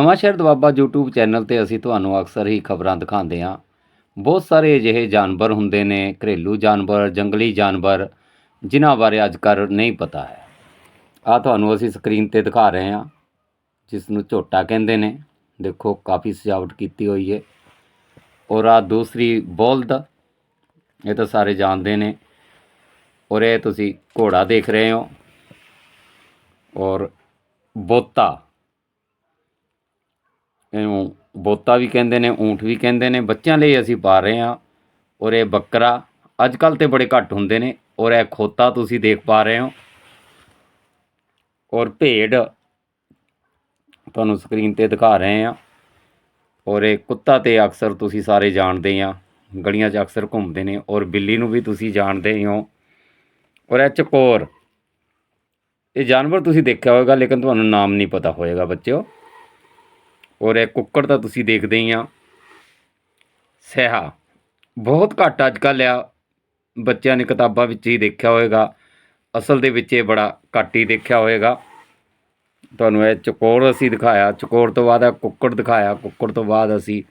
Nawanshahr Doaba YouTube channel ਤੇ ਅਸੀਂ ਤੁਹਾਨੂੰ ਅਕਸਰ ਹੀ ਖਬਰਾਂ ਦਿਖਾਉਂਦੇ ਹਾਂ। ਬਹੁਤ ਸਾਰੇ ਅਜਿਹੇ ਜਾਨਵਰ ਹੁੰਦੇ ਨੇ, ਘਰੇਲੂ ਜਾਨਵਰ, ਜੰਗਲੀ ਜਾਨਵਰ, ਜਿਨ੍ਹਾਂ ਬਾਰੇ ਅੱਜ ਕੱਲ੍ਹ ਨਹੀਂ ਪਤਾ ਹੈ। ਆ ਤੁਹਾਨੂੰ ਅਸੀਂ ਸਕਰੀਨ ਤੇ ਦਿਖਾ ਰਹੇ ਹਾਂ, ਜਿਸ ਨੂੰ ਝੋਟਾ ਕਹਿੰਦੇ ਨੇ। ਦੇਖੋ, ਕਾਫੀ ਸਜਾਵਟ ਕੀਤੀ ਹੋਈ ਹੈ। ਔਰ ਆ ਦੂਸਰੀ ਬੋਲਦ, ਇਹ ਤਾਂ ਸਾਰੇ ਜਾਣਦੇ ਨੇ। ਔਰ ਇਹ ਤੁਸੀਂ ਘੋੜਾ ਦੇਖ ਰਹੇ ਹੋ। ਔਰ ਬੋਤਾ ਇਹਨੂੰ ਬੋਤਾ ਵੀ ਕਹਿੰਦੇ ਨੇ, ਊਂਠ ਵੀ ਕਹਿੰਦੇ ਨੇ। ਬੱਚਿਆਂ ਲਈ ਅਸੀਂ ਪਾ ਰਹੇ ਹਾਂ ਔਰ ਇਹ ਬੱਕਰਾ ਅੱਜ ਕੱਲ ਤੇ ਬੜੇ ਘੱਟ ਹੁੰਦੇ ਨੇ ਔਰ ਇਹ ਖੋਤਾ ਤੁਸੀਂ ਦੇਖ ਪਾ ਰਹੇ ਹੋ। ਔਰ ਭੇਡ ਤੁਹਾਨੂੰ ਸਕਰੀਨ ਤੇ ਦਿਖਾ ਰਹੇ ਹਾਂ। ਔਰ ਇਹ ਕੁੱਤਾ ਤੇ ਅਕਸਰ ਤੁਸੀਂ ਸਾਰੇ ਜਾਣਦੇ ਆ ਗਲੀਆਂ 'ਚ ਅਕਸਰ ਘੁੰਮਦੇ ਨੇ ਔਰ ਬਿੱਲੀ ਨੂੰ ਵੀ ਤੁਸੀਂ ਜਾਣਦੇ ਹੋ ਔਰ ਇਹ ਚਕੋਰ, ਇਹ ਜਾਨਵਰ ਤੁਸੀਂ ਦੇਖਿਆ ਹੋਵੇਗਾ ਲੇਕਿਨ ਤੁਹਾਨੂੰ ਨਾਮ ਨਹੀਂ ਪਤਾ ਹੋਏਗਾ ਬੱਚਿਓ। ਔਰ ਇਹ ਕੁੱਕੜ ਤਾਂ ਤੁਸੀਂ ਦੇਖਦੇ ਹੀ ਆ। ਸਹਿਹਾ ਬਹੁਤ ਘੱਟ ਅੱਜ ਕੱਲ੍ਹ ਆ। ਬੱਚਿਆਂ ਨੇ ਕਿਤਾਬਾਂ ਵਿੱਚ ਹੀ ਦੇਖਿਆ ਹੋਵੇਗਾ ਅਸਲ ਦੇ ਵਿੱਚ ਇਹ ਬੜਾ ਘੱਟ ਹੀ ਦੇਖਿਆ ਹੋਵੇਗਾ ਤੁਹਾਨੂੰ ਇਹ ਚਕੋਰ ਅਸੀਂ ਦਿਖਾਇਆ। ਚਕੋਰ ਤੋਂ ਬਾਅਦ ਇਹ ਕੁੱਕੜ ਦਿਖਾਇਆ। ਕੁੱਕੜ ਤੋਂ ਬਾਅਦ ਅਸੀਂ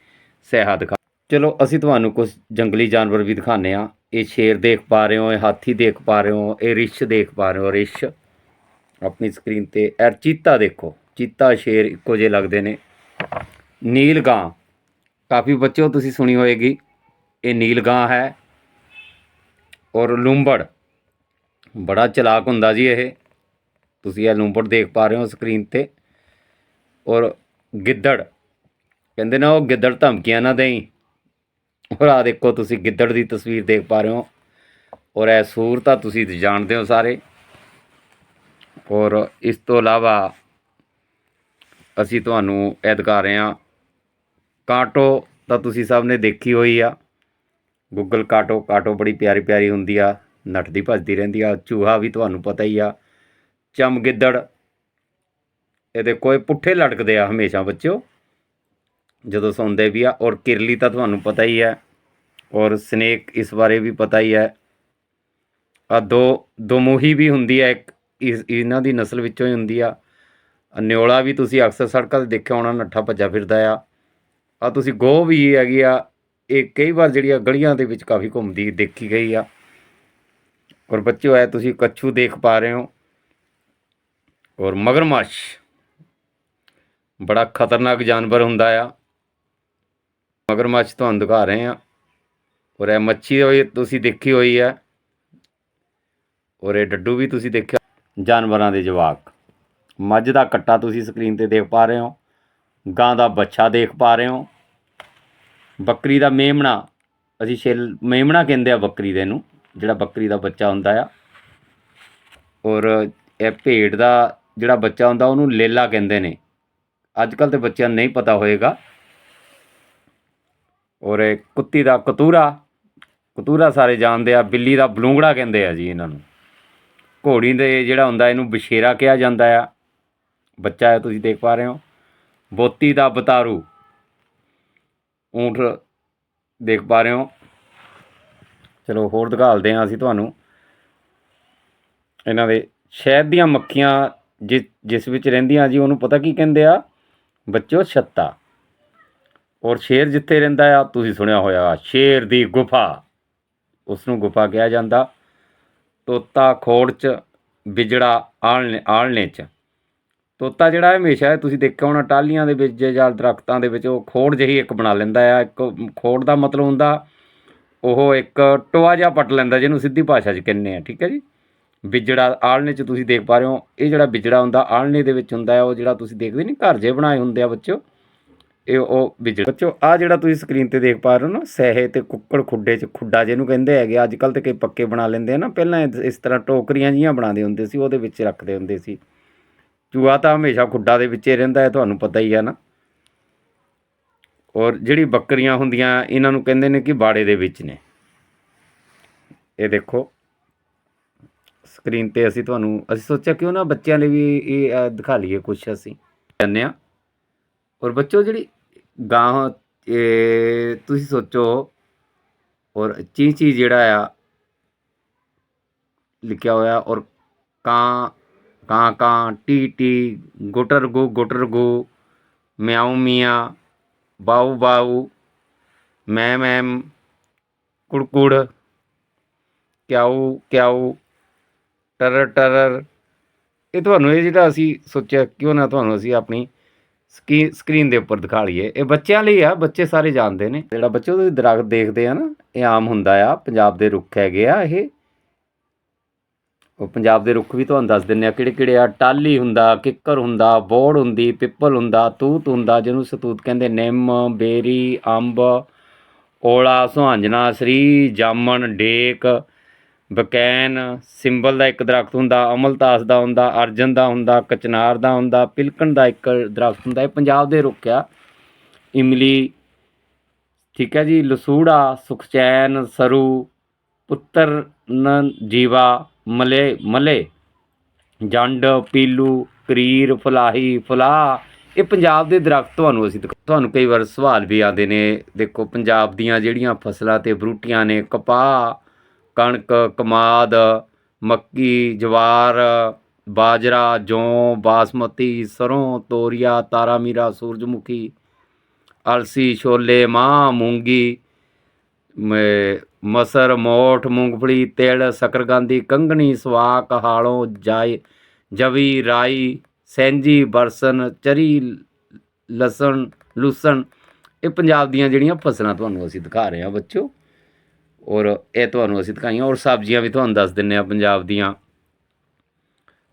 ਸਹਿਹਾ ਦਿਖਾ ਚਲੋ, ਅਸੀਂ ਤੁਹਾਨੂੰ ਕੁਝ ਜੰਗਲੀ ਜਾਨਵਰ ਵੀ ਦਿਖਾਉਂਦੇ ਆ ਇਹ ਸ਼ੇਰ ਦੇਖ ਪਾ ਰਹੇ ਹੋ, ਇਹ ਹਾਥੀ ਦੇਖ ਪਾ ਰਹੇ ਹੋ, ਇਹ ਰਿਸ਼ ਦੇਖ ਪਾ ਰਹੇ ਹੋ। ਰਿਸ਼। ਆਪਣੀ ਸਕਰੀਨ ਤੇ ਇਹ ਚੀਤਾ ਦੇਖੋ। ਚੀਤਾ ਸ਼ੇਰ ਇੱਕੋ ਜਿਹੇ ਲੱਗਦੇ ਨੇ। ਨੀਲ ਗਾਂ। ਕਾਫੀ ਬੱਚਿਓ, ਤੁਸੀਂ ਸੁਣੀ ਹੋਏਗੀ। ਇਹ ਨੀਲ ਗਾਂ ਹੈ ਔਰ ਲੂੰਬੜ। ਬੜਾ ਚਲਾਕ ਹੁੰਦਾ ਜੀ ਇਹ। ਤੁਸੀਂ ਇਹ ਲੂੰਬੜ ਦੇਖ ਪਾ ਰਹੇ ਹੋ ਸਕਰੀਨ ਤੇ। ਔਰ ਗਿੱਦੜ। ਕਹਿੰਦੇ ਨਾ ਉਹ ਗਿੱਦੜ ਧਮਕੀਆਂ ਨਾ ਦੇਈ। ਔਰ ਆ ਦੇਖੋ, ਤੁਸੀਂ ਗਿੱਦੜ ਦੀ ਤਸਵੀਰ ਦੇਖ ਪਾ ਰਹੇ ਹੋ। ਔਰ ਇਹ ਸੂਰ ਤਾਂ ਤੁਸੀਂ ਜਾਣਦੇ ਹੋ ਸਾਰੇ। ਔਰ ਇਸ ਤੋਂ ਇਲਾਵਾ ਅਸੀਂ ਤੁਹਾਨੂੰ ਇਹ ਦਿਖਾ ਰਹੇ ਹਾਂ ਕਾਟੋ ਤਾਂ ਤੁਸੀਂ ਸਭ ਨੇ ਦੇਖੀ ਹੋਈ ਆ। ਗੂਗਲ ਕਾਟੋ ਕਾਟੋ ਬੜੀ ਪਿਆਰੀ ਪਿਆਰੀ ਹੁੰਦੀ ਆ ਨੱਠਦੀ ਭੱਜਦੀ ਰਹਿੰਦੀ ਆ, ਚੂਹਾ ਵੀ ਤੁਹਾਨੂੰ ਪਤਾ ਹੀ ਆ। ਚਮਗਿੱਦੜ ਇਹਦੇ ਕੋਈ ਪੁੱਠੇ ਲਟਕਦੇ ਆ ਹਮੇਸ਼ਾ ਬੱਚਿਓ। ਜਦੋਂ ਸੌਂਦੇ ਵੀ ਆ, ਔਰ ਕਿਰਲੀ ਤਾਂ ਤੁਹਾਨੂੰ ਪਤਾ ਹੀ ਹੈ ਔਰ ਸਨੇਕ ਇਸ ਬਾਰੇ ਵੀ ਪਤਾ ਹੀ ਹੈ ਆ ਦੋ ਦੋਮੂਹੀ ਵੀ ਹੁੰਦੀ ਹੈ ਇੱਕ ਇਸ, ਇਹਨਾਂ ਦੀ ਨਸਲ ਵਿੱਚੋਂ ਹੀ ਹੁੰਦੀ ਆ। ਆਹ ਨਿਓਲਾ ਵੀ ਤੁਸੀਂ ਅਕਸਰ ਸੜਕਾਂ ਤੇ ਦੇਖਿਆ ਹੋਣਾ, ਨੱਠਾ ਭੱਜਾ ਫਿਰਦਾ ਆ। ਆ ਤੁਸੀਂ ਗੋ ਵੀ ਹੈਗੀ ਆ, ਇਹ ਕਈ ਵਾਰ ਜਿਹੜੀ ਆ ਗਲੀਆਂ ਦੇ ਵਿੱਚ ਕਾਫੀ ਘੁੰਮਦੀ ਦੇਖੀ ਗਈ ਆ। ਔਰ ਬੱਚਿਓ ਐ ਤੁਸੀਂ ਕੱਛੂ ਦੇਖ ਪਾ ਰਹੇ ਹੋ। ਔਰ ਮਗਰਮੱਛ, ਬੜਾ ਖਤਰਨਾਕ ਜਾਨਵਰ ਹੁੰਦਾ ਆ। ਮਗਰਮੱਛ ਤੁਹਾਨੂੰ ਦਿਖਾ ਰਹੇ ਆ। ਔਰ ਇਹ ਮੱਛੀ ਹੋਈ, ਤੁਸੀਂ ਦੇਖੀ ਹੋਈ ਹੈ ਔਰ ਇਹ ਡੱਡੂ ਵੀ ਤੁਸੀਂ ਦੇਖਿਆ। ਜਾਨਵਰਾਂ ਦੇ ਜਵਾਕ, ਮੱਝ ਦਾ ਕੱਟਾ ਤੁਸੀਂ ਸਕਰੀਨ ਤੇ ਦੇਖ ਪਾ ਰਹੇ ਹੋ। ਗਾਂ ਦਾ ਬੱਚਾ ਦੇਖ ਪਾ ਰਹੇ ਹੋ। ਬੱਕਰੀ ਦਾ ਮੇਮਣਾ, ਅਸੀਂ ਛੇਲ, ਮੇਮਣਾ ਕਹਿੰਦੇ ਆ ਬੱਕਰੀ ਦੇ ਨੂੰ ਜਿਹੜਾ ਬੱਕਰੀ ਦਾ ਬੱਚਾ ਹੁੰਦਾ ਆ। ਔਰ ਇਹ ਭੇਡ ਦਾ ਜਿਹੜਾ ਬੱਚਾ ਹੁੰਦਾ, ਉਹਨੂੰ ਲੇਲਾ ਕਹਿੰਦੇ ਨੇ। ਅੱਜ ਕੱਲ ਤੇ ਬੱਚਿਆਂ ਨੂੰ ਨਹੀਂ ਪਤਾ ਹੋਏਗਾ। ਔਰ ਇਹ ਕੁੱਤੀ ਦਾ ਕਤੂਰਾ ਕਤੂਰਾ ਸਾਰੇ ਜਾਣਦੇ ਆ, ਬਿੱਲੀ ਦਾ ਬਲੂੰਗੜਾ ਕਹਿੰਦੇ ਆ ਜੀ ਇਹਨਾਂ ਨੂੰ। ਘੋੜੀ ਦੇ ਜਿਹੜਾ ਹੁੰਦਾ, ਇਹਨੂੰ ਬਸ਼ੇਰਾ ਕਿਹਾ ਜਾਂਦਾ ਆ। ਬੱਚਾ ਹੈ, ਤੁਸੀਂ ਦੇਖ ਪਾ ਰਹੇ ਹੋ। ਬੋਤੀ ਦਾ ਬਤਾਰੂ। ਊਂਠ ਦੇਖ ਪਾ ਰਹੇ ਹੋ। ਚਲੋ ਹੋਰ ਦਿਖਾਲਦੇ ਹਾਂ ਅਸੀਂ ਤੁਹਾਨੂੰ। ਇਹਨਾਂ ਦੇ ਸ਼ਹਿਦ ਦੀਆਂ ਮੱਖੀਆਂ ਜਿਸ ਜਿਸ ਵਿੱਚ ਰਹਿੰਦੀਆਂ ਜੀ, ਉਹਨੂੰ ਪਤਾ ਕੀ ਕਹਿੰਦੇ ਆ? ਬੱਚੋ ਛੱਤਾ। ਔਰ ਸ਼ੇਰ ਜਿੱਥੇ ਰਹਿੰਦਾ ਆ, ਤੁਸੀਂ ਸੁਣਿਆ ਹੋਇਆ ਸ਼ੇਰ ਦੀ ਗੁਫਾ। ਉਸ ਨੂੰ ਗੁਫਾ ਕਿਹਾ ਜਾਂਦਾ। ਤੋਤਾ ਖੋੜ ਚ ਵਿਜੜਾ ਆਲਣੇ ਆਲਣੇ ਚ। ਤੋਤਾ ਜਿਹੜਾ ਹਮੇਸ਼ਾ ਤੁਸੀਂ ਦੇਖਿਆ ਹੋਣਾ, ਟਾਹਲੀਆਂ ਦੇ ਵਿੱਚ ਜਾਂ ਦਰਖਤਾਂ ਦੇ ਵਿੱਚ, ਉਹ ਖੋੜ ਜਿਹੀ ਇੱਕ ਬਣਾ ਲੈਂਦਾ ਆ, ਇੱਕ ਖੋੜ ਦਾ ਮਤਲਬ ਹੁੰਦਾ, ਉਹ ਇੱਕ ਟੋਆ ਜਿਹਾ ਪੱਟ ਲੈਂਦਾ, ਜਿਹਨੂੰ ਸਿੱਧੀ ਭਾਸ਼ਾ 'ਚ ਕਹਿੰਦੇ ਆ, ਠੀਕ ਹੈ ਜੀ? ਵਿਜੜਾ ਆਲਣੇ 'ਚ ਤੁਸੀਂ ਦੇਖ ਪਾ ਰਹੇ ਹੋ, ਇਹ ਜਿਹੜਾ ਵਿਜੜਾ ਹੁੰਦਾ ਆਲਣੇ ਦੇ ਵਿੱਚ ਹੁੰਦਾ ਹੈ ਉਹ ਜਿਹੜਾ ਤੁਸੀਂ ਦੇਖਦੇ ਨਹੀਂ, ਘਰ ਜੇ ਬਣਾਏ ਹੁੰਦੇ ਆ ਬੱਚੋ ਇਹ ਉਹ ਵਿਜੜਾ। ਬੱਚੋ ਆ ਜਿਹੜਾ ਤੁਸੀਂ ਸਕਰੀਨ ਤੇ ਦੇਖ ਪਾ ਰਹੇ ਹੋ ਨਾ, ਸਹਿ ਤੇ ਕੁੱਕੜ ਖੁੱਡੇ 'ਚ, ਖੁੱਡਾ ਜਿਹਨੂੰ ਕਹਿੰਦੇ ਹੈਗੇ ਅੱਜ ਕੱਲ ਤੇ ਕਈ ਪੱਕੇ ਬਣਾ ਲੈਂਦੇ ਆ ਨਾ, ਪਹਿਲਾਂ ਇਸ ਤਰ੍ਹਾਂ ਟੋਕਰੀਆਂ ਜੀਆਂ ਬਣਾਉਂਦੇ ਹੁੰਦੇ ਸੀ, ਉਹਦੇ ਵਿੱਚ ਰੱਖਦੇ ਹੁੰਦੇ ਸੀ। ਚੂਹਾ ਤਾਂ ਹਮੇਸ਼ਾ ਖੁੱਡਾ ਦੇ ਵਿੱਚ ਹੀ ਰਹਿੰਦਾ ਹੈ, ਤੁਹਾਨੂੰ ਪਤਾ ਹੀ ਹੈ ਨਾ। ਔਰ ਜਿਹੜੀ ਬੱਕਰੀਆਂ ਹੁੰਦੀਆਂ, ਇਹਨਾਂ ਨੂੰ ਕਹਿੰਦੇ ਨੇ ਕਿ ਬਾੜੇ ਦੇ ਵਿੱਚ ਨੇ। ਇਹ ਦੇਖੋ ਸਕਰੀਨ ਤੇ ਅਸੀਂ ਤੁਹਾਨੂੰ, ਅਸੀਂ ਸੋਚਿਆ ਕਿਉਂ ਨਾ ਬੱਚਿਆਂ ਲਈ ਵੀ ਇਹ ਦਿਖਾ ਲਈਏ ਕੁਝ ਅਸੀਂ। ਕਹਿੰਦੇ ਆ ਔਰ ਬੱਚੋ, ਜਿਹੜੀ ਗਾਂ ਤੁਸੀਂ ਸੋਚੋ, ਔਰ ਚੀਚੀ ਜਿਹੜਾ ਆ, ਲਿਖਿਆ ਹੋਇਆ, ਔਰ ਕਾਂ ਕਾਂ ਕਾਂ, ਟੀ ਟੀ, ਗੁਟਰ ਗੋ ਗੁਟਰ ਗੋ, ਮਿਆਉ ਮੀਆਂ, ਬਾਊ ਬਾਊ, ਮੈਂ ਮੈਂ ਕੁੜ ਕੁੜ, ਕਿਆਊ ਕਿਆਊ, ਟਰਰ ਟਰਰ। ਇਹ ਤੁਹਾਨੂੰ ਇਹ ਜਿਹੜਾ ਅਸੀਂ ਸੋਚਿਆ ਕਿਉਂ ਨਾ ਤੁਹਾਨੂੰ ਅਸੀਂ ਆਪਣੀ ਸਕੀ, ਸਕਰੀਨ ਦੇ ਉੱਪਰ ਦਿਖਾ ਲਈਏ। ਇਹ ਬੱਚਿਆਂ ਲਈ ਆ, ਬੱਚੇ ਸਾਰੇ ਜਾਣਦੇ ਨੇ। ਜਿਹੜਾ ਬੱਚੇ ਉਹਦੇ ਦਰਖਤ ਦੇਖਦੇ ਆ ਨਾ, ਇਹ ਆਮ ਹੁੰਦਾ ਆ, ਪੰਜਾਬ ਦੇ ਰੁੱਖ ਹੈਗੇ ਆ ਇਹ। ਪੰਜਾਬ ਦੇ ਰੁੱਖ ਵੀ ਤੁਹਾਨੂੰ ਦੱਸ ਦਿੰਨੇ ਆ ਕਿਹੜੇ ਕਿਹੜੇ ਆ? ਟਾਲੀ ਹੁੰਦਾ, ਕਿੱਕਰ ਹੁੰਦਾ, ਬੋੜ ਹੁੰਦੀ, ਪਿੱਪਲ ਹੁੰਦਾ, ਤੂਤ ਹੁੰਦਾ, ਜਿਹਨੂੰ ਸਤੂਤ ਕਹਿੰਦੇ ਨਿੰਮ, ਬੇਰੀ, ਅੰਬ ਓਲਾ ਸੁਹਾਂਜਣਾ, ਸ੍ਰੀ, ਜਾਮਣ, ਡੇਕ, ਬਕੈਨ, ਸਿੰਬਲ ਦਾ ਇੱਕ ਦਰਖਤ ਹੁੰਦਾ, ਅਮਲਤਾਸ ਦਾ ਹੁੰਦਾ, ਅਰਜਨ ਦਾ ਹੁੰਦਾ, ਕਚਨਾਰ ਦਾ ਹੁੰਦਾ, ਪਿਲਕਣ ਦਾ ਇੱਕ ਦਰਖਤ ਹੁੰਦਾ, ਇਹ ਪੰਜਾਬ ਦੇ ਰੁੱਖ ਆ। ਇਮਲੀ, ਠੀਕ ਹੈ ਜੀ, ਲਸੂੜਾ, ਸੁਖਚੈਨ, ਸਰੂ, ਪੁੱਤਰ ਜੀਵਾ ਮਲੇ ਮਲੇ। ਜੰਡ, ਪੀਲੂ, ਕਰੀਰ, ਫਲਾਹੀ, ਫਲਾਹ। ਇਹ ਪੰਜਾਬ ਦੇ ਦਰਖਤ ਤੁਹਾਨੂੰ ਅਸੀਂ ਦਿਖਾ- ਤੁਹਾਨੂੰ ਕਈ ਵਾਰ ਸਵਾਲ ਵੀ ਆਉਂਦੇ ਨੇ। ਦੇਖੋ, ਪੰਜਾਬ ਦੀਆਂ ਜਿਹੜੀਆਂ ਫਸਲਾਂ ਤੇ ਬਰੂਟੀਆਂ ਨੇ, ਕਪਾਹ, ਕਣਕ, ਕਮਾਦ, ਮੱਕੀ, ਜਵਾਰ, ਬਾਜਰਾ, ਜੌਂ, ਬਾਸਮਤੀ, ਸਰੋਂ, ਤੋਰੀਆ ਤਾਰਾ ਮੀਰਾ ਸੂਰਜਮੁਖੀ, ਅਲਸੀ, ਛੋਲੇ, ਮਾਂ, ਮੂੰਗੀ ਮਸਰ, ਮੋਠ, ਮੂੰਗਫਲੀ, ਤਿਲ, ਸ਼ਕਰਗੰਦੀ, ਕੰਗਣੀ, ਸਵਾਕ, ਹਾਲੋਂ ਜਾਏ ਜਵੀ, ਰਾਈ, ਸੈਂਜੀ, ਬਰਸਨ, ਚਰੀ, ਲਸਣ, ਲੂਸਣ। ਇਹ ਪੰਜਾਬ ਦੀਆਂ ਜਿਹੜੀਆਂ ਫਸਲਾਂ ਤੁਹਾਨੂੰ ਅਸੀਂ ਦਿਖਾ ਰਹੇ ਹਾਂ ਬੱਚੋ ਔਰ ਇਹ ਤੁਹਾਨੂੰ ਅਸੀਂ ਦਿਖਾਈਆਂ, ਔਰ ਸਬਜ਼ੀਆਂ ਵੀ ਤੁਹਾਨੂੰ ਦੱਸ ਦਿੰਨੇ ਆ ਪੰਜਾਬ ਦੀਆਂ।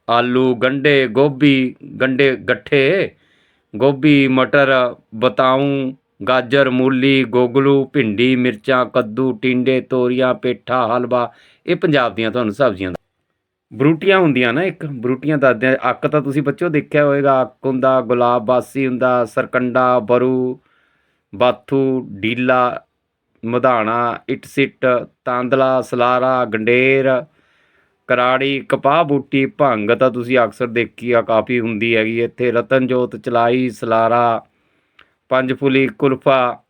ਆਲੂ, ਗੰਡੇ, ਗੋਭੀ, ਗੰਡੇ, ਗੱਠੇ, ਗੋਭੀ, ਮਟਰ, ਬਤਾਊ ਗਾਜਰ, ਮੂਲੀ, ਗੋਗਲੂ, ਭਿੰਡੀ, ਮਿਰਚਾਂ, ਕੱਦੂ, ਟਿੰਡੇ, ਤੋਰੀਆਂ, ਪੇਠਾ, ਹਲਵਾ, ਇਹ ਪੰਜਾਬ ਦੀਆਂ ਤੁਹਾਨੂੰ ਸਬਜ਼ੀਆਂ ਬਰੂਟੀਆਂ ਹੁੰਦੀਆਂ ਨਾ ਇੱਕ, ਬਰੂਟੀਆਂ ਦੱਸਦੇ ਆ, ਅੱਕ ਤਾਂ ਤੁਸੀਂ ਬੱਚੋ ਦੇਖਿਆ ਹੋਵੇਗਾ, ਅੱਕ ਹੁੰਦਾ, ਗੁਲਾਬ ਬਾਸੀ ਹੁੰਦਾ, ਸਰਕੰਡਾ, ਬਰੂ, ਬਾਥੂ, ਡੀਲਾ, ਮਧਾਣਾ ਇਟਸਿਟ ਤਾਂਦਲਾ, ਸਲਾਰਾ, ਗੰਡੇਰ, ਕਰਾੜੀ, ਕਪਾਹ ਬੂਟੀ, ਭੰਗ ਤਾਂ ਤੁਸੀਂ ਅਕਸਰ ਦੇਖੀ ਆ, ਕਾਫੀ ਹੁੰਦੀ ਹੈਗੀ, ਇੱਥੇ ਰਤਨਜੋਤ ਚਲਾਈ, ਸਲਾਰਾ ਪੰਜ ਫੁਲੀ ਕੁਲਫਾ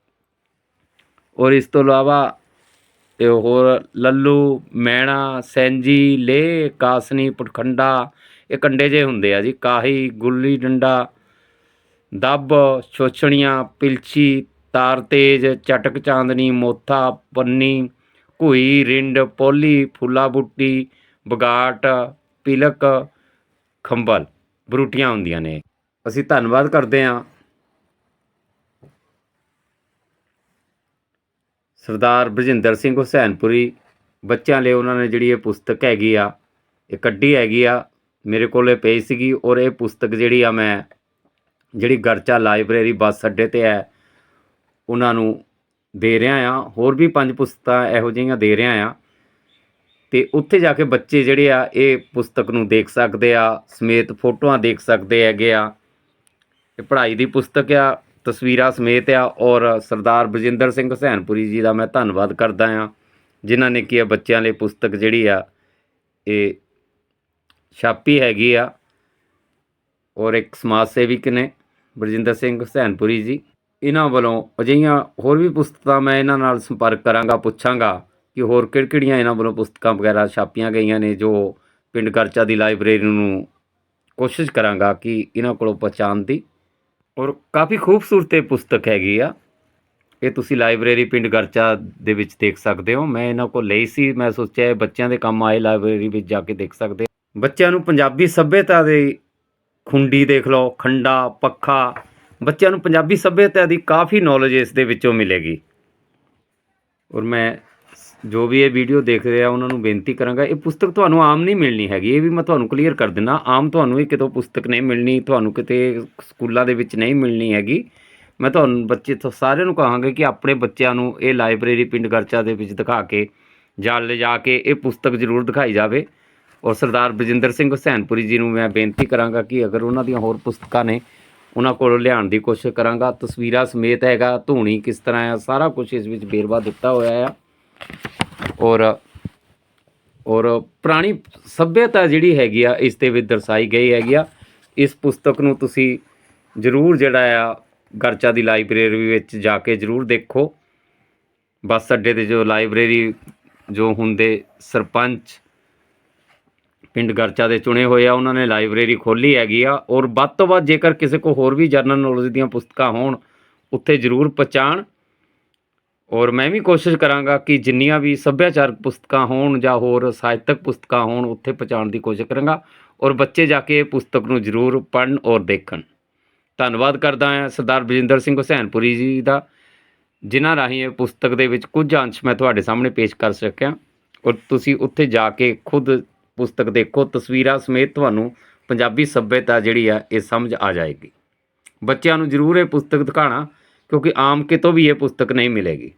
ਔਰ ਇਸ ਤੋਂ ਇਲਾਵਾ ਤੇ ਹੋਰ ਲੱਲੂ, ਮੈਣਾ, ਸੈਂਜੀ ਲੇ ਕਾਸਨੀ, ਪਟਖੰਡਾ, ਇਹ ਕੰਡੇ ਜੇ ਹੁੰਦੇ ਆ ਜੀ, ਕਾਹੀ, ਗੁੱਲੀ ਡੰਡਾ, ਦੱਬ, ਛੋਛਣੀਆਂ ਪਿਲਛੀ ਤਾਰ ਤੇਜ, ਚਟਕ ਚਾਂਦਨੀ, ਮੋਥਾ, ਪੰਨੀ, ਘੂਈ, ਰਿੰਡ, ਪੋਲੀ, ਫੁੱਲਾ ਬੁੱਟੀ, ਬਗਾਟ, ਪਿਲਕ, ਖੰਬਲ। ਬਰੂਟੀਆਂ ਹੁੰਦੀਆਂ ਨੇ। ਅਸੀਂ ਧੰਨਵਾਦ ਕਰਦੇ ਹਾਂ ਸਰਦਾਰ ਬਰਜਿੰਦਰ ਸਿੰਘ ਹੁਸੈਨਪੁਰੀ, ਬੱਚਿਆਂ ਲਈ ਉਹਨਾਂ ਨੇ ਜਿਹੜੀ ਇਹ ਪੁਸਤਕ ਹੈਗੀ ਆ, ਇਹ ਕੱਢੀ ਹੈਗੀ ਆ, ਮੇਰੇ ਕੋਲੇ ਪਈ ਸੀਗੀ ਔਰ ਇਹ ਪੁਸਤਕ ਜਿਹੜੀ ਆ ਮੈਂ ਜਿਹੜੀ ਗਰਚਾ ਲਾਇਬ੍ਰੇਰੀ ਬੱਸ ਅੱਡੇ ਤੇ ਹੈ, ਉਹਨਾਂ ਨੂੰ ਦੇ ਰਿਹਾ ਆ, ਹੋਰ ਵੀ ਪੰਜ ਪੁਸਤਕਾਂ ਇਹੋ ਜਿਹੀਆਂ ਦੇ ਰਿਹਾ ਆ। ਤੇ ਉੱਥੇ ਜਾ ਕੇ ਬੱਚੇ ਜਿਹੜੇ ਆ, ਇਹ ਪੁਸਤਕ ਨੂੰ ਦੇਖ ਸਕਦੇ ਆ, ਸਮੇਤ ਫੋਟੋਆਂ ਦੇਖ ਸਕਦੇ ਹੈਗੇ ਆ। ਇਹ ਪੜ੍ਹਾਈ ਦੀ ਪੁਸਤਕ ਆ ਤਸਵੀਰਾਂ ਸਮੇਤ ਆ ਔਰ ਸਰਦਾਰ ਬਰਜਿੰਦਰ ਸਿੰਘ ਹੁਸੈਨਪੁਰੀ ਜੀ ਦਾ ਮੈਂ ਧੰਨਵਾਦ ਕਰਦਾ ਆ, ਜਿਨ੍ਹਾਂ ਨੇ ਕੀ ਆ ਬੱਚਿਆਂ ਲਈ ਪੁਸਤਕ ਜਿਹੜੀ ਆ, ਇਹ ਛਾਪੀ ਹੈਗੀ ਆ, ਔਰ ਇੱਕ ਸਮਾਜ ਸੇਵਕ ਨੇ ਬਰਜਿੰਦਰ ਸਿੰਘ ਹੁਸੈਨਪੁਰੀ ਜੀ। ਇਹਨਾਂ ਵੱਲੋਂ ਅਜਿਹੀਆਂ ਹੋਰ ਵੀ ਪੁਸਤਕਾਂ ਮੈਂ ਇਹਨਾਂ ਨਾਲ ਸੰਪਰਕ ਕਰਾਂਗਾ, ਪੁੱਛਾਂਗਾ ਕਿ ਹੋਰ ਕਿਹੜ ਕਿਹੜੀਆਂ ਇਹਨਾਂ ਵੱਲੋਂ ਪੁਸਤਕਾਂ ਵਗੈਰਾ ਛਾਪੀਆਂ ਗਈਆਂ ਨੇ, ਜੋ ਪਿੰਡ ਗਰਚਾ ਦੀ ਲਾਇਬ੍ਰੇਰੀ ਨੂੰ ਕੋਸ਼ਿਸ਼ ਕਰਾਂਗਾ ਕਿ ਇਹਨਾਂ ਕੋਲੋਂ ਪਛਾਣ ਦੀ। ਔਰ ਕਾਫੀ ਖੂਬਸੂਰਤ ਇਹ ਪੁਸਤਕ ਹੈਗੀ ਆ। ਇਹ ਤੁਸੀਂ ਲਾਇਬ੍ਰੇਰੀ ਪਿੰਡ ਗਰਚਾ ਦੇ ਵਿੱਚ ਦੇਖ ਸਕਦੇ ਹੋ। ਮੈਂ ਇਹਨਾਂ ਕੋਲ ਲਈ ਸੀ। ਮੈਂ ਸੋਚਿਆ ਇਹ ਬੱਚਿਆਂ ਦੇ ਕੰਮ ਆਏ ਲਾਇਬ੍ਰੇਰੀ ਵਿੱਚ ਜਾ ਕੇ ਦੇਖ ਸਕਦੇ ਬੱਚਿਆਂ ਨੂੰ ਪੰਜਾਬੀ ਸੱਭਿਅਤਾ ਦੇ ਖੁੰਡੀ ਦੇਖ ਲਓ, ਖੰਡਾ, ਪੱਖਾ। ਬੱਚਿਆਂ ਨੂੰ ਪੰਜਾਬੀ ਸੱਭਿਅਤਾ ਦੀ ਕਾਫੀ ਨੌਲੇਜ ਇਸ ਦੇ ਵਿੱਚੋਂ ਮਿਲੇਗੀ। ਔਰ ਮੈਂ ਜੋ ਵੀ ਇਹ ਵੀਡੀਓ ਦੇਖ ਰਿਹਾ, ਉਹਨਾਂ ਨੂੰ ਬੇਨਤੀ ਕਰਾਂਗਾ, ਇਹ ਪੁਸਤਕ ਤੁਹਾਨੂੰ ਆਮ ਨਹੀਂ ਮਿਲਣੀ ਹੈਗੀ, ਇਹ ਵੀ ਮੈਂ ਤੁਹਾਨੂੰ ਕਲੀਅਰ ਕਰ ਦਿੰਦਾ, ਆਮ ਤੁਹਾਨੂੰ ਇਹ ਕਿਤੋਂ ਪੁਸਤਕ ਨਹੀਂ ਮਿਲਣੀ, ਤੁਹਾਨੂੰ ਕਿਤੇ ਸਕੂਲਾਂ ਦੇ ਵਿੱਚ ਨਹੀਂ ਮਿਲਣੀ ਹੈਗੀ। ਮੈਂ ਤੁਹਾਨੂੰ ਬੱਚੇ ਤੋਂ ਸਾਰਿਆਂ ਨੂੰ ਕਹਾਂਗਾ ਕਿ ਆਪਣੇ ਬੱਚਿਆਂ ਨੂੰ ਇਹ ਲਾਇਬ੍ਰੇਰੀ ਪਿੰਡ ਗਰਚਾ ਦੇ ਵਿੱਚ ਦਿਖਾ ਕੇ, ਜਾਂ ਲਿਜਾ ਕੇ ਇਹ ਪੁਸਤਕ ਜ਼ਰੂਰ ਦਿਖਾਈ ਜਾਵੇ। ਔਰ ਸਰਦਾਰ ਬਜਿੰਦਰ ਸਿੰਘ ਹੁਸੈਨਪੁਰੀ ਜੀ ਨੂੰ ਮੈਂ ਬੇਨਤੀ ਕਰਾਂਗਾ ਕਿ ਅਗਰ ਉਹਨਾਂ ਦੀਆਂ ਹੋਰ ਪੁਸਤਕਾਂ ਨੇ, ਉਹਨਾਂ ਕੋਲੋਂ ਲਿਆਉਣ ਦੀ ਕੋਸ਼ਿਸ਼ ਕਰਾਂਗਾ। ਤਸਵੀਰਾਂ ਸਮੇਤ ਹੈਗਾ, ਧੂਣੀ ਕਿਸ ਤਰ੍ਹਾਂ ਆ, ਸਾਰਾ ਕੁਝ ਇਸ ਵਿੱਚ ਵੇਰਵਾ ਦਿੱਤਾ ਹੋਇਆ ਆ। ਔਰ ਔਰ ਪੁਰਾਣੀ ਸੱਭਿਅਤਾ ਜਿਹੜੀ ਹੈਗੀ ਆ, ਇਸ ਦੇ ਵਿੱਚ ਦਰਸਾਈ ਗਈ ਹੈਗੀ ਆ। ਇਸ ਪੁਸਤਕ ਨੂੰ ਤੁਸੀਂ ਜ਼ਰੂਰ ਜਿਹੜਾ ਆ, ਗਰਚਾ ਦੀ ਲਾਇਬ੍ਰੇਰੀ ਵਿੱਚ ਜਾ ਕੇ ਜ਼ਰੂਰ ਦੇਖੋ। ਬੱਸ ਅੱਡੇ ਤੇ ਜੋ ਲਾਇਬ੍ਰੇਰੀ, ਜੋ ਹੁੰਦੇ ਸਰਪੰਚ ਪਿੰਡ ਗਰਚਾ ਦੇ ਚੁਣੇ ਹੋਏ ਆ, ਉਹਨਾਂ ਨੇ ਲਾਇਬ੍ਰੇਰੀ ਖੋਲੀ ਹੈਗੀ ਆ। ਔਰ ਵੱਧ ਤੋਂ ਵੱਧ ਜੇਕਰ ਕਿਸੇ ਕੋ ਹੋਰ ਵੀ ਜਰਨਲ ਨੌਲੇਜ ਦੀਆਂ ਪੁਸਤਕਾਂ ਹੋਣ, ਉੱਥੇ ਜ਼ਰੂਰ ਪਹੁੰਚਾਉਣ ਔਰ ਮੈਂ ਵੀ ਕੋਸ਼ਿਸ਼ ਕਰਾਂਗਾ ਕਿ ਜਿੰਨੀਆਂ ਵੀ ਸੱਭਿਆਚਾਰਕ ਪੁਸਤਕਾਂ ਹੋਣ ਜਾਂ ਹੋਰ ਸਾਹਿਤਕ ਪੁਸਤਕਾਂ ਹੋਣ, ਉੱਥੇ ਪਹੁੰਚਾਉਣ ਦੀ ਕੋਸ਼ਿਸ਼ ਕਰਾਂਗਾ ਔਰ ਬੱਚੇ ਜਾ ਕੇ ਇਹ ਪੁਸਤਕ ਨੂੰ ਜ਼ਰੂਰ ਪੜ੍ਹਨ ਔਰ ਦੇਖਣ। ਧੰਨਵਾਦ ਕਰਦਾ ਹਾਂ ਸਰਦਾਰ ਬਜਿੰਦਰ ਸਿੰਘ ਹੁਸੈਨਪੁਰੀ ਜੀ ਦਾ, ਜਿਨ੍ਹਾਂ ਰਾਹੀਂ ਇਹ ਪੁਸਤਕ ਦੇ ਵਿੱਚ ਕੁਝ ਅੰਸ਼ ਮੈਂ ਤੁਹਾਡੇ ਸਾਹਮਣੇ ਪੇਸ਼ ਕਰ ਸਕਿਆ। ਔਰ ਤੁਸੀਂ ਉੱਥੇ ਜਾ ਕੇ ਖੁਦ ਪੁਸਤਕ ਦੇਖੋ, ਤਸਵੀਰਾਂ ਸਮੇਤ ਤੁਹਾਨੂੰ ਪੰਜਾਬੀ ਸੱਭਿਅਤਾ ਜਿਹੜੀ ਆ, ਇਹ ਸਮਝ ਆ ਜਾਏਗੀ। ਬੱਚਿਆਂ ਨੂੰ ਜ਼ਰੂਰ ਇਹ ਪੁਸਤਕ ਦਿਖਾਣਾ ਕਿਉਂਕਿ ਆਮ ਕਿਤੋਂ ਵੀ ਇਹ ਪੁਸਤਕ ਨਹੀਂ ਮਿਲੇਗੀ।